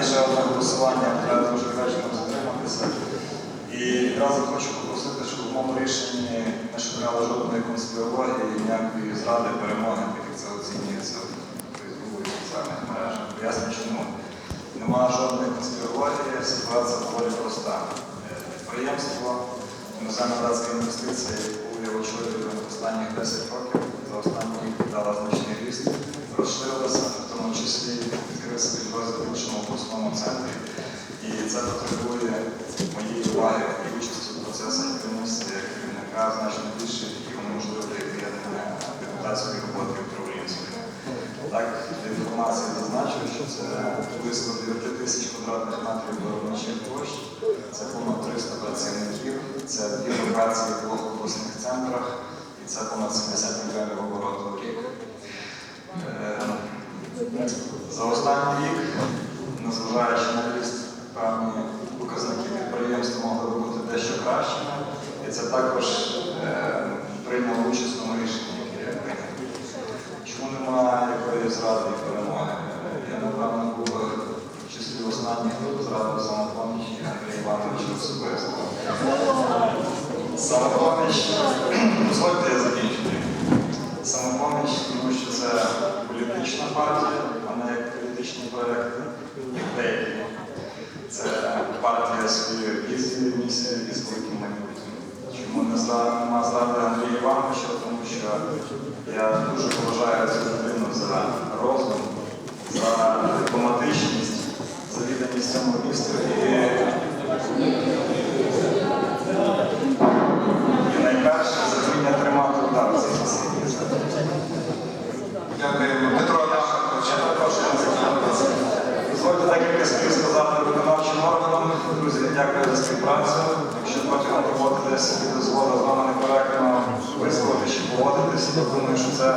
лише одне голосування, я дуже вдячно затриматися. І відразу хочу попросити, щоб в моєму рішенні не шукали жодної конспірології, ніякої зради, перемоги, так як це оцінюється в Фейсбуку і соціальних мережах. Поясню чому. немає жодної конспірології, ситуація доволі проста. Е, підприємство, іноземно-братська інвестиції, яку я очолюю останніх 10 років. Обласному центрі. І це потребує моєї уваги і участі в процесах керівництва як керівника значно більше, які унеможливлює приєднання депутатської роботи управлінської. Так, для інформації зазначив, що це близько 9 тисяч квадратних метрів виробничих площ, це понад 300 працівників, це дві локації в двох обласних центрах і це понад 70 мільйонів обороту в рік. Е, За останній рік, незважаючи на ріст, певні показники підприємства могли б бути дещо кращими, і це також е, прийняло участь в тому рішенні, яке я прийняв. Чому немає якоїсь зради і перемоги? Я, напевно, був в числі останніх, хто зрадив самопоміч Андрій Іванович особисто. Самопоміч, дозвольте я закінчу. Самопоміч, тому що це політична партія, а не як політичні проекти, як деякі. Це партія своєї візії, місії і з великим майбутнім. Чому не нема зради Андрія Івановича? Тому що я дуже поважаю цю людину за розум, за дипломатичність, за відданість цьому місту поводитись, думаю, що це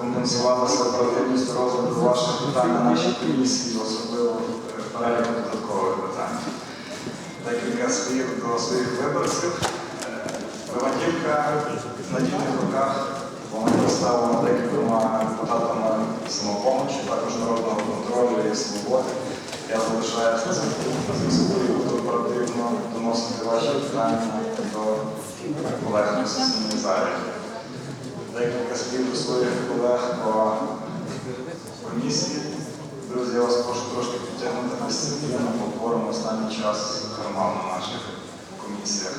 компенсувалося оперативністю розгляду ваших питань на нашій комісії, особливо е, переліку додаткових питань. Декілька слів до своїх виборців. Е, Левантівка в надійних руках вона представлена декількома депутатами самопомочі, також народного контролю і свободи. Я залишаюся на зв'язку і буду доносити ваші питання до колег у сесійній залі. Декілька слів до своїх колег по комісії. Друзі, я вас прошу трошки підтягнути на дисципліну, бо творимо останній час кармал на наших комісіях.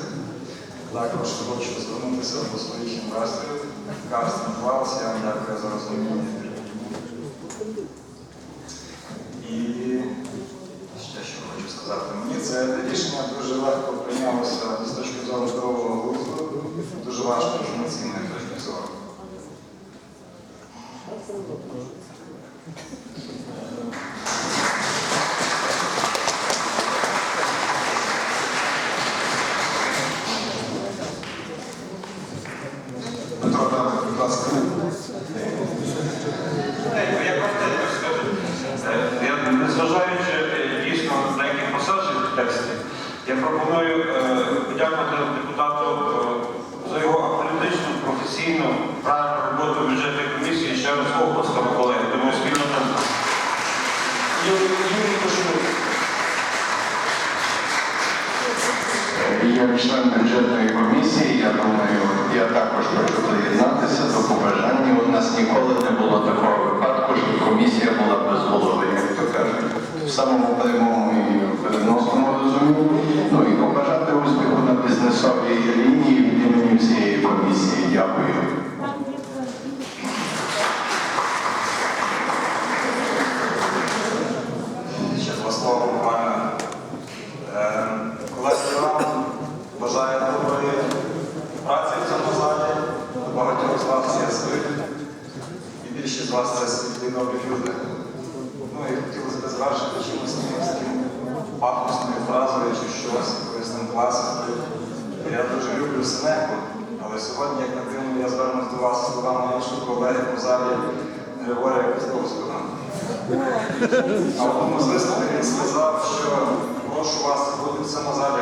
Також хочу звернутися до своїх інвесторів. Карстен Клаус, я вам дякую за розуміння. І ще що хочу сказати. Мені це рішення дуже легко прийнялося я пропоную е, подякувати депутату е, за його аполітичну, професійну, правильну роботу бюджетної комісії ще раз оплесками колеги. Тому спільно там. Юрій. Як член бюджетної комісії, я думаю, я також хочу приєднатися до побажання. У нас ніколи не було такого випадку, що комісія була без голови, як то кажуть, в самому прямому і переносному розумінні. Ну і побажати успіху на бізнесовій лінії від імені всієї комісії. Дякую. Ще два слова буквально. Е, Колеги, я вам бажаю доброї праці в цьому залі. До багатьох з вас є свит. І вас це світлі добрі люди. Ну і хотілося б звершити чимось таким пафосною фразою чи щось, там класикою. Я дуже люблю Сенеку, але сьогодні, як на дивно, я звернусь до вас словами іншого колеги по залі Григорія Костовського. А в одному з виступів він сказав, що прошу вас бути в цьому залі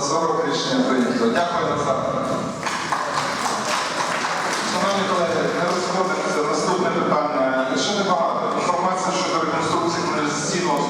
За-140 Рішення прийнято. Дякую Олександр. Шановні колеги, не розходимося. Наступне питання. Ще небагато. Інформація щодо реконструкції комерційного